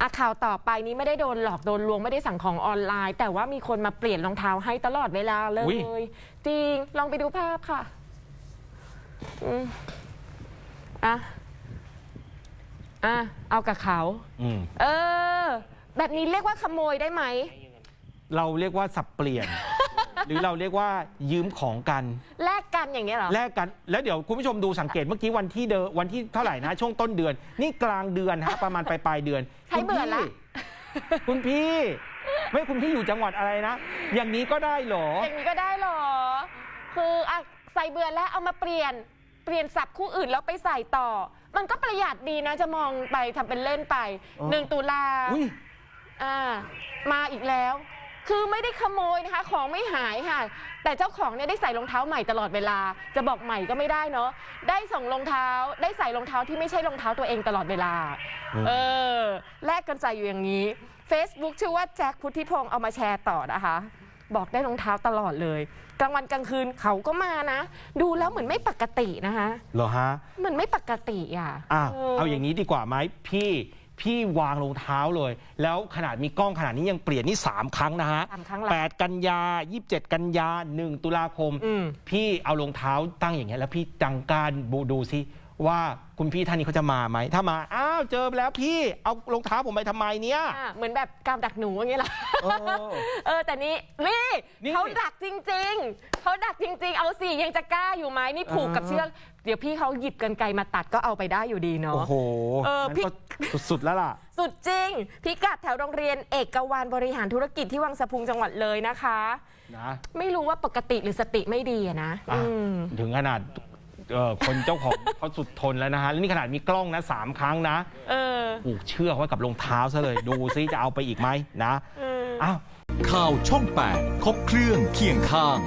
อะข่าวต่อไปนี้ไม่ได้โดนหลอกโดนลวงไม่ได้สั่งของออนไลน์ แต่ว่ามีคนมาเปลี่ยนรองเท้าให้ตลอดเวลาเลอุ๊ย ย จริงลองไปดูภาพค่ะอืมอะอะเอากับเขา อืมเออ แบบนี้เรียกว่าขโมยได้ไหม เราเรียกว่าสับเปลี่ยน หรือเราเรียกว่ายืมของกันแลกกันอย่างเงี้ยเหรอ แลกกันแล้วเดี๋ยวคุณผู้ชมดูสังเกตเมื่อกี้วันที่เดนวันที่เท่าไหร่นะช่วงต้นเดือน นี่กลางเดือนฮะประมาณปลายปลายๆเดือนใครเบื่อละ คุณพี่ ไม่คุณพี่อยู่จังหวัดอะไรนะอย่างนี้ก็ได้เหรอ อย่างนี้ก็ได้เหรอ คืออะใส่เบื่อแล้วเอามาเปลี่ยน เปลี่ยนสับคู่อื่นแล้วไปใส่ต่อ มันก็ประหยัดดีนะจะมองไปทำเป็นเล่นไปอ๋อ หนึ่งตุลา อุ้ยอ่า มาอีกแล้ว คือไม่ได้ขโมยนะคะ ของไม่หายค่ะ แต่เจ้าของเนี่ยได้ใส่รองเท้าใหม่ตลอดเวลา จะบอกใหม่ก็ไม่ได้เนาะได้ส่งรองเท้า ได้ใส่รองเท้าที่ไม่ใช่รองเท้าตัวเองตลอดเวลาอืมเออแลกกันใส่อยู่อย่างนี้ Facebook ชื่อว่าแจ็คพุทธิพงศ์เอามาแชร์ต่อนะคะ บอกได้รองเท้าตลอดเลยกลางวันกลางคืนเขาก็มานะ ดูแล้วเหมือนไม่ปกตินะคะเหรอฮะ เหมันไม่ปกติอะ อะเเอาอย่างนี้ดีกว่าไหมพี่ พี่วางรองเท้าเลย แล้วขนาดมีกล้องขนาดนี้ยังเปลี่ยนนี่ 3 ครั้งนะฮะสามครั้งละ8กันยา 27 กันยา 1 ตุลาคม อืม พี่เอารองเท้าตั้งอย่างเงี้ยแล้วพี่จังการบูดูซิ ว่าคุณพี่ท่านนี้เขาจะมาไหม ถ้ามา อ้าวเจอแล้วพี่เอารองเท้าผมไปทำไมเนี่ย อะเหมือนแบบกาวดักหนูอย่างเงี้ยเหรอ เออ เออแต่นี่นี่นี่เขาดักจริง ๆ เขาดักจริง ๆ เอาสิยังจะกล้าอยู่ไหมนี่ผูกกับอ่า เชือกเดี๋ยวพี่เขาหยิบกันไกลมาตัดก็เอาไปได้อยู่ดีเนาะ โอ้โหเอองั้นพี่ ก็สุดๆแล้วล่ะ สุดจริง พิกัดแถวโรงเรียนเอกวานบริหารธุรกิจที่วังสะพุงจังหวัดเลยนะคะ นะ ไม่รู้ว่าปกติหรือสติไม่ดีอะนะอะอืม ถึงขนาด เอ่อคนเจ้าของ เขาสุดทนแล้วนะฮะ แล้วนี่ขนาดมีกล้องนะสามครั้งนะเออผูกเชือกไว้กับรองเท้าซะเลย ดูซิจะเอาไปอีกไหมนะเออ อ้าว ข่าวช่อง 8 ครบเครื่องเคียงข้าง